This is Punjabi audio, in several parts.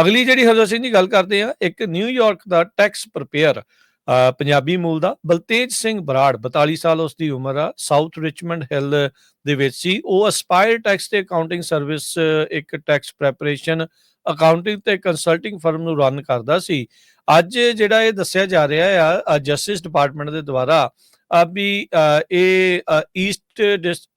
ਅਗਲੀ ਜਿਹੜੀ ਹਰਜੋਤ ਸਿੰਘ ਜੀ ਗੱਲ ਕਰਦੇ ਆ, ਇੱਕ ਨਿਊਯਾਰਕ ਦਾ ਟੈਕਸ ਪ੍ਰਪੇਅਰ ਪੰਜਾਬੀ ਮੂਲ ਦਾ, ਬਲਤੇਜ ਸਿੰਘ ਬਰਾੜ 42 ਸਾਲ ਉਸ ਦੀ ਉਮਰ ਆ ਸਾਊਥ ਰਿਚਮੰਡ ਹਿੱਲ ਦੇ ਵਿੱਚ ਸੀ। ਉਹ ਅਸਪਾਇਰ ਟੈਕਸ ਤੇ ਅਕਾਊਂਟਿੰਗ ਸਰਵਿਸ ਇੱਕ ਟੈਕਸ ਪ੍ਰੈਪਰੇਸ਼ਨ ਅਕਾਊਂਟਿੰਗ ਤੇ ਕੰਸਲਟਿੰਗ ਫਰਮ ਨੂੰ ਰਨ ਕਰਦਾ ਸੀ। ਅੱਜ ਜਿਹੜਾ ਇਹ ਦੱਸਿਆ ਜਾ ਰਿਹਾ ਆ ਜਸਟਿਸ ਡਿਪਾਰਟਮੈਂਟ ਦੇ ਦੁਆਰਾ ਆ ਵੀ ਇਹ east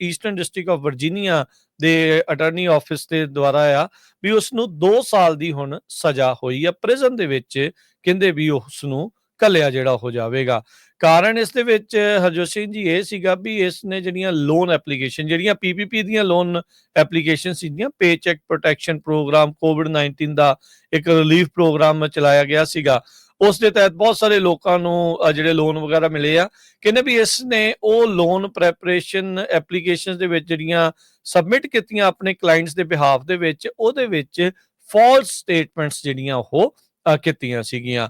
eastern district of Virginia ਦੇ ਅਟਾਰਨੀ ਆਫਿਸ ਦੇ ਦੁਆਰਾ ਆ ਵੀ ਉਸ ਨੂੰ 2 ਸਾਲ ਦੀ ਹੁਣ ਸਜ਼ਾ ਹੋਈ ਆ। ਪ੍ਰਿਜ਼ਨ ਦੇ ਵਿੱਚ ਕਹਿੰਦੇ ਵੀ ਉਸ ਨੂੰ ਕੱਲਿਆ ਜਿਹੜਾ ਹੋ ਜਾਵੇਗਾ। ਕਾਰਨ ਇਸ ਦੇ ਵਿੱਚ ਹਰਜੋਤ ਸਿੰਘ ਜੀ ਇਹ ਸੀਗਾ ਵੀ ਇਸ ਨੇ ਜਿਹੜੀਆਂ ਲੋਨ ਐਪਲੀਕੇਸ਼ਨ ਜਿਹੜੀਆਂ ਪੀਪੀਪੀ ਦੀਆਂ ਲੋਨ ਐਪਲੀਕੇਸ਼ਨ ਸੀਗੀਆਂ ਪੇ ਚੈੱਕ ਪ੍ਰੋਟੈਕਸ਼ਨ ਪ੍ਰੋਗਰਾਮ ਕੋਵਿਡ-19 ਦਾ ਇੱਕ ਰਿਲੀਫ ਪ੍ਰੋਗਰਾਮ ਚਲਾਇਆ ਗਿਆ ਸੀਗਾ। ਉਸ ਦੇ ਤਹਿਤ ਬਹੁਤ ਸਾਰੇ ਲੋਕਾਂ ਨੂੰ ਜਿਹੜੇ ਲੋਨ ਵਗੈਰਾ ਮਿਲੇ ਆ, ਕਹਿੰਦੇ ਵੀ ਇਸ ਨੇ ਉਹ ਲੋਨ ਪ੍ਰੈਪਰੇਸ਼ਨ ਐਪਲੀਕੇਸ਼ਨਸ ਦੇ ਵਿੱਚ ਜਿਹੜੀਆਂ ਸਬਮਿਟ ਕੀਤੀਆਂ ਆਪਣੇ ਕਲਾਇੰਟਸ ਦੇ ਬਿਹਾਫ ਦੇ ਵਿੱਚ, ਉਹਦੇ ਵਿੱਚ ਫਾਲਸ ਸਟੇਟਮੈਂਟਸ ਜਿਹੜੀਆਂ ਉਹ ਕੀਤੀਆਂ ਸੀਗੀਆਂ।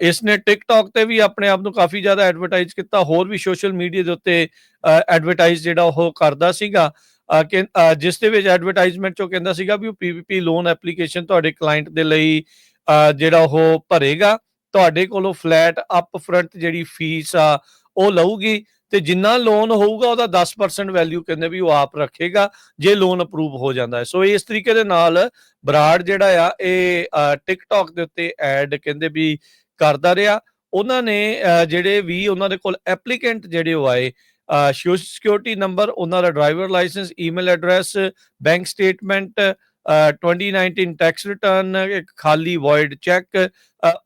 ਇਸ ਨੇ ਟਿਕਟੌਕ ਤੇ ਵੀ ਆਪਣੇ ਆਪ ਨੂੰ ਕਾਫੀ ਜ਼ਿਆਦਾ ਐਡਵਰਟਾਈਜ਼ ਕੀਤਾ, ਹੋਰ ਵੀ ਸੋਸ਼ਲ ਮੀਡੀਆ ਦੇ ਉੱਤੇ ਐਡਵਰਟਾਈਜ਼ ਜਿਹੜਾ ਉਹ ਕਰਦਾ ਸੀਗਾ। ਕਿ ਜਿਸ ਦੇ ਵਿੱਚ ਐਡਵਰਟਾਈਜ਼ਮੈਂਟ ਚੋਂ ਕਹਿੰਦਾ ਸੀਗਾ ਵੀ ਉਹ ਪੀਪੀਪੀ ਲੋਨ ਐਪਲੀਕੇਸ਼ਨ ਤੁਹਾਡੇ ਕਲਾਇੰਟ ਦੇ ਲਈ ਜਿਹੜਾ ਉਹ ਭਰੇਗਾ। ਤੁਹਾਡੇ ਕੋਲੋਂ ਫਲੈਟ ਅਪ ਫਰੰਟ ਜਿਹੜੀ ਫੀਸ ਆ, ਉਹ ਲਊਗੀ ਤੇ ਜਿੰਨਾ ਲੋਨ ਹੋਊਗਾ ਉਹਦਾ 10% ਵੈਲਿਊ ਕਹਿੰਦੇ ਵੀ ਉਹ ਆਪ ਰੱਖੇਗਾ, ਜੇ ਲੋਨ ਅਪਰੂਵ ਹੋ ਜਾਂਦਾ ਹੈ। ਸੋ ਇਸ ਤਰੀਕੇ ਦੇ ਨਾਲ ਬਰਾੜ ਜਿਹੜਾ ਆ, ਇਹ ਟਿਕਟੌਕ ਦੇ ਉੱਤੇ ਐਡ ਕਹਿੰਦੇ ਵੀ ਕਰਦਾ ਰਿਹਾ। ਉਹਨਾਂ ਨੇ ਜਿਹੜੇ ਵੀ ਉਹਨਾਂ ਦੇ ਕੋਲ ਐਪਲੀਕੈਂਟ ਜਿਹੜੇ ਉਹ ਆਏ ਸੋਸ਼ਲ ਸਿਕਿਉਰਿਟੀ ਨੰਬਰ ਉਹਨਾਂ ਦਾ driver licence email address bank statement 2019 tax return ਇੱਕ ਖਾਲੀ ਵੋਇਡ ਚੈੱਕ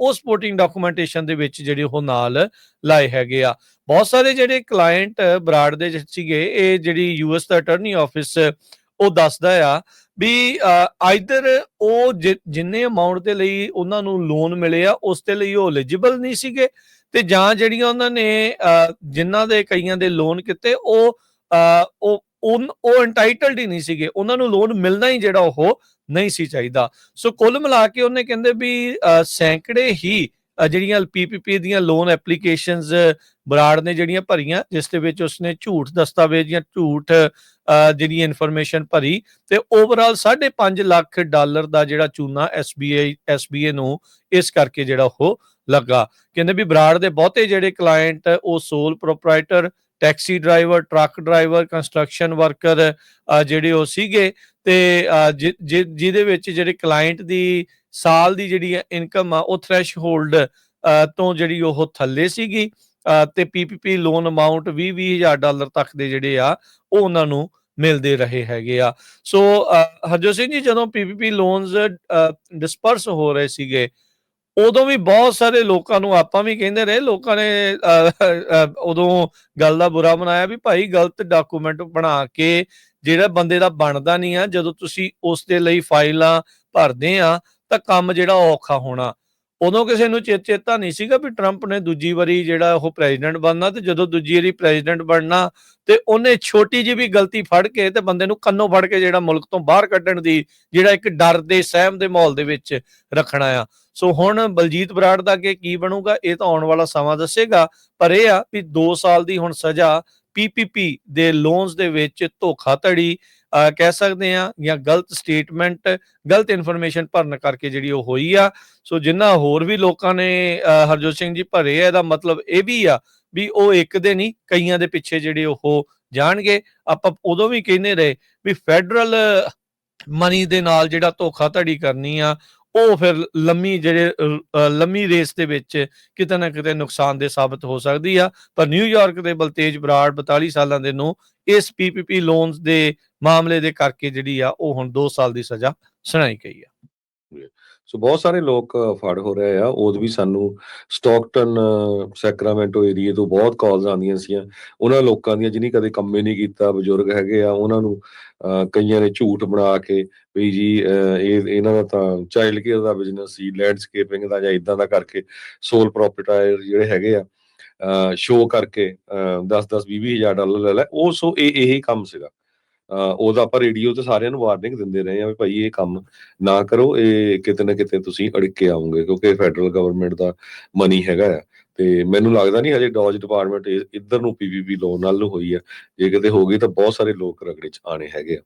ਉਹ ਸਪੋਰਟਿੰਗ ਡਾਕੂਮੈਂਟੇਸ਼ਨ ਦੇ ਵਿੱਚ ਜਿਹੜੇ ਉਹ ਨਾਲ ਲਾਏ ਹੈਗੇ ਆ। ਬਹੁਤ ਸਾਰੇ ਜਿਹੜੇ ਕਲਾਇੰਟ ਬਰਾੜ ਦੇ ਸੀਗੇ ਇਹ ਜਿਹੜੀ ਯੂਐਸ ਦਾ ਅਟਾਰਨੀ ਆਫਿਸ ਉਹ ਦੱਸਦਾ ਆ ਵੀ ਆਈਦਰ ਉਹ ਜਿੰਨੇ ਅਮਾਉਂਟ ਦੇ ਲਈ ਉਹਨਾਂ ਨੂੰ ਲੋਨ ਮਿਲੇ ਆ ਉਸ ਦੇ ਲਈ ਉਹ ਐਲੀਜੀਬਲ ਨਹੀਂ ਸੀਗੇ ਤੇ ਜਾਂ ਜਿਹੜੀਆਂ ਉਹਨਾਂ ਨੇ ਅ, ਜਿਨ੍ਹਾਂ ਦੇ ਕਈਆਂ ਦੇ ਲੋਨ ਕੀਤੇ ਉਹ ਉਹ ਉਹ ਐਂਟਾਈਟਲਡ ਹੀ ਨਹੀਂ ਸੀਗੇ। ਉਹਨਾਂ ਨੂੰ ਲੋਨ ਮਿਲਣਾ ਹੀ ਜਿਹੜਾ ਉਹ ਨਹੀਂ ਸੀ ਚਾਹੀਦਾ। ਸੋ ਕੁੱਲ ਮਿਲਾ ਕੇ ਉਹਨੇ ਕਹਿੰਦੇ ਵੀ ਸੈਂਕੜੇ ਹੀ ਅ, ਜਿਹੜੀਆਂ ਪੀਪੀਪੀ ਦੀਆਂ ਲੋਨ ਐਪਲੀਕੇਸ਼ਨਸ ਬਰਾੜ ਨੇ ਜਿਹੜੀਆਂ ਭਰੀਆਂ ਜਿਸ ਦੇ ਵਿੱਚ ਉਸਨੇ ਝੂਠ ਦਸਤਾਵੇਜ਼ ਜਾਂ ਝੂਠ ਜਿਹੜੀ ਇਨਫੋਰਮੇਸ਼ਨ ਭਰੀ ਤੇ ਓਵਰਆਲ 5.5 ਲੱਖ ਡਾਲਰ ਦਾ ਜਿਹੜਾ ਚੂਨਾ ਐਸਬੀਆਈ ਐਸਬੀਏ ਨੂੰ ਇਸ ਕਰਕੇ ਜਿਹੜਾ ਉਹ ਲੱਗਾ। ਕਹਿੰਦੇ ਵੀ ਬਰਾੜ ਦੇ ਬਹੁਤੇ ਜਿਹੜੇ ਕਲਾਇੰਟ ਉਹ sole proprietor taxi driver truck driver construction worker ਜਿਹੜੇ ਉਹ ਸੀਗੇ ਤੇ ਜਿ- ਜਿਹਦੇ ਵਿੱਚ ਜਿਹੜੇ ਕਲਾਇੰਟ ਦੀ ਸਾਲ ਦੀ ਜਿਹੜੀ ਇਨਕਮ ਆ ਉਹ ਥ੍ਰੈਸ਼ਹੋਲਡ ਤੋਂ ਜਿਹੜੀ ਉਹ ਥੱਲੇ ਸੀਗੀ ਅ, ਤੇ ਪੀਪੀਪੀ ਲੋਨ ਅਮਾਉਂਟ 20 20000 ਡਾਲਰ ਤੱਕ ਦੇ ਜਿਹੜੇ ਆ ਉਹ ਉਹਨਾਂ ਨੂੰ ਮਿਲਦੇ ਰਹੇ ਹੈਗੇ ਆ। ਸੋ ਹਰਜੋਤ ਸਿੰਘ ਜੀ ਜਦੋਂ ਪੀਪੀਪੀ ਲੋਨਸ ਡਿਸਪਰਸ ਹੋ ਰਹੇ ਸੀਗੇ ਉਦੋਂ ਵੀ ਬਹੁਤ ਸਾਰੇ ਲੋਕਾਂ ਨੂੰ ਆਪਾਂ ਵੀ ਕਹਿੰਦੇ ਰਹੇ, ਲੋਕਾਂ ਨੇ ਉਦੋਂ ਗੱਲ ਦਾ ਬੁਰਾ ਮਨਾਇਆ ਵੀ ਭਾਈ ਗਲਤ ਡਾਕੂਮੈਂਟ ਬਣਾ ਕੇ ਜਿਹੜਾ ਬੰਦੇ ਦਾ ਬਣਦਾ ਨਹੀਂ ਆ, ਜਦੋਂ ਤੁਸੀਂ ਉਸ ਦੇ ਲਈ ਫਾਈਲਾਂ ਭਰਦੇ ਆ, ਤਾਂ ਕੰਮ ਜਿਹੜਾ ਔਖਾ ਹੋਣਾ। ਉਦੋਂ ਕਿਸੇ ਨੂੰ ਚੇਤਾ ਨਹੀਂ ਸੀਗਾ ਵੀ ਟਰੰਪ ਨੇ ਦੂਜੀ ਵਾਰੀ ਜਿਹੜਾ ਉਹ ਪ੍ਰੈਜ਼ੀਡੈਂਟ ਬਣਨਾ ਤੇ ਜਦੋਂ ਦੂਜੀ ਵਾਰੀ ਪ੍ਰੈਜ਼ੀਡੈਂਟ ਬਣਨਾ ਤੇ ਉਹਨੇ ਛੋਟੀ ਜਿਹੀ ਵੀ ਗਲਤੀ ਫੜ ਕੇ ਤੇ ਬੰਦੇ ਨੂੰ ਕੰਨੋਂ ਫੜ ਕੇ ਜਿਹੜਾ ਮੁਲਕ ਤੋਂ ਬਾਹਰ ਕੱਢਣ ਦੀ ਜਿਹੜਾ ਇੱਕ ਡਰ ਦੇ ਸਹਿਮ ਦੇ ਮਾਹੌਲ ਦੇ ਵਿੱਚ ਰੱਖਣਾ ਆ। ਸੋ ਹੁਣ ਬਲਜੀਤ ਬਰਾੜ ਦਾ ਅੱਗੇ ਕੀ ਬਣੂਗਾ ਇਹ ਤਾਂ ਆਉਣ ਵਾਲਾ ਸਮਾਂ ਦੱਸੇਗਾ, ਪਰ ਇਹ ਆ ਵੀ 2 ਸਾਲ ਦੀ ਹੁਣ ਸਜ਼ਾ ਪੀਪੀਪੀ ਦੇ ਲੋਨਸ ਦੇ ਵਿੱਚ ਧੋਖਾਧੜੀ ਅਹ ਕਹਿ ਸਕਦੇ ਆ ਜਾਂ ਗਲਤ ਸਟੇਟਮੈਂਟ ਗਲਤ ਇਨਫੋਰਮੇਸ਼ਨ ਭਰਨ ਕਰਕੇ ਜਿਹੜੀ ਉਹ ਹੋਈ ਆ। ਸੋ ਜਿੰਨਾ ਹੋਰ ਵੀ ਲੋਕਾਂ ਨੇ ਹਰਜੋਤ ਸਿੰਘ ਜੀ ਭਰੇ ਆ, ਇਹਦਾ ਮਤਲਬ ਇਹ ਵੀ ਆ ਵੀ ਉਹ ਇੱਕ ਦੇ ਨਹੀਂ, ਕਈਆਂ ਦੇ ਪਿੱਛੇ ਜਿਹੜੇ ਉਹ ਜਾਣਗੇ। ਆਪਾਂ ਉਦੋਂ ਵੀ ਕਹਿੰਦੇ ਰਹੇ ਵੀ ਫੈਡਰਲ ਮਨੀ ਦੇ ਨਾਲ ਜਿਹੜਾ ਧੋਖਾਧੜੀ ਕਰਨੀ ਆ, ਉਹ ਫਿਰ ਲੰਮੀ ਜਿਹੜੇ ਲੰਮੀ ਰੇਸ ਦੇ ਵਿੱਚ ਕਿਤੇ ਨਾ ਕਿਤੇ ਨੁਕਸਾਨਦੇਹ ਸਾਬਤ ਹੋ ਸਕਦੀ ਆ। ਪਰ ਨਿਊਯਾਰਕ ਦੇ ਬਲਤੇਜ ਬਰਾੜ 42 ਸਾਲਾਂ ਦੇ ਨੂੰ, ਇਸ ਪੀਪੀਪੀ ਲੋਨਸ ਦੇ ਮਾਮਲੇ ਦੇ ਕਰਕੇ ਜਿਹੜੀ ਆ ਉਹ ਹੁਣ 2 ਸਾਲ ਦੀ ਸਜ਼ਾ ਸੁਣਾਈ ਗਈ ਆ। ਸੋ ਬਹੁਤ ਸਾਰੇ ਲੋਕ ਫੜ ਹੋ ਰਹੇ ਆ। ਉਦ ਵੀ ਸਾਨੂੰ ਸਟਾਕਟਨ ਸੈਕਰਾਮੈਂਟੋ ਏਰੀਏ ਤੋਂ ਬਹੁਤ ਕਾਲਸ ਆਉਂਦੀਆਂ ਸੀਆਂ। ਉਹਨਾਂ ਲੋਕਾਂ ਦੀਆਂ ਜਿਨੀ ਕਦੇ ਕੰਮੇ ਨਹੀਂ ਕੀਤਾ, ਬਜ਼ੁਰਗ ਹੈਗੇ ਆ, ਉਹਨਾਂ ਨੂੰ ਕਈਆਂ ਨੇ ਝੂਠ ਬਣਾ ਕੇ ਵੀ ਜੀ ਇਹ, ਇਹਨਾਂ ਦਾ ਤਾਂ ਚਾਈਲਡ ਕੇਅਰ ਦਾ ਬਿਜ਼ਨਸ ਸੀ ਲੈਂਡਸਕੇਪਿੰਗ ਦਾ ਜਾਂ ਇਦਾਂ ਦਾ ਕਰਕੇ ਸੋਲ ਪ੍ਰੋਪਰਟਾਇਰ ਜਿਹੜੇ ਹੈਗੇ ਆ ਸ਼ੋ ਕਰਕੇ 10 10 20 ਹਜ਼ਾਰ ਡਾਲਰ ਲੈ ਲੈ। ਉਹ ਸੋ ਇਹ, ਇਹੀ ਕੰਮ ਸੀਗਾ। ਉਹਦਾ ਆਪਾਂ ਰੇਡੀਓ ਤੇ ਸਾਰਿਆਂ ਨੂੰ ਵਾਰਨਿੰਗ ਦਿੰਦੇ ਰਹੇ ਆ ਵੀ ਭਾਈ ਇਹ ਕੰਮ ਨਾ ਕਰੋ, ਇਹ ਕਿਤੇ ਨਾ ਕਿਤੇ ਤੁਸੀਂ ਅੜਿੱਕ ਕੇ ਆਉਂਗੇ, ਕਿਉਂਕਿ ਫੈਡਰਲ ਗਵਰਨਮੈਂਟ ਦਾ ਮਨੀ ਹੈਗਾ ਆ। ਤੇ ਮੈਨੂੰ ਲੱਗਦਾ ਨਹੀਂ ਹਜੇ ਡੌਜ ਡਿਪਾਰਟਮੈਂਟ ਇੱਧਰ ਨੂੰ ਪੀਪੀਪੀ ਲੋਨ ਨਾਲ ਹੋਈ ਆ। ਜੇ ਕਿਤੇ ਹੋ ਗਈ ਤਾਂ ਬਹੁਤ ਸਾਰੇ ਲੋਕ ਰਗੜੇ ਚ ਆਣੇ ਹੈਗੇ ਆ।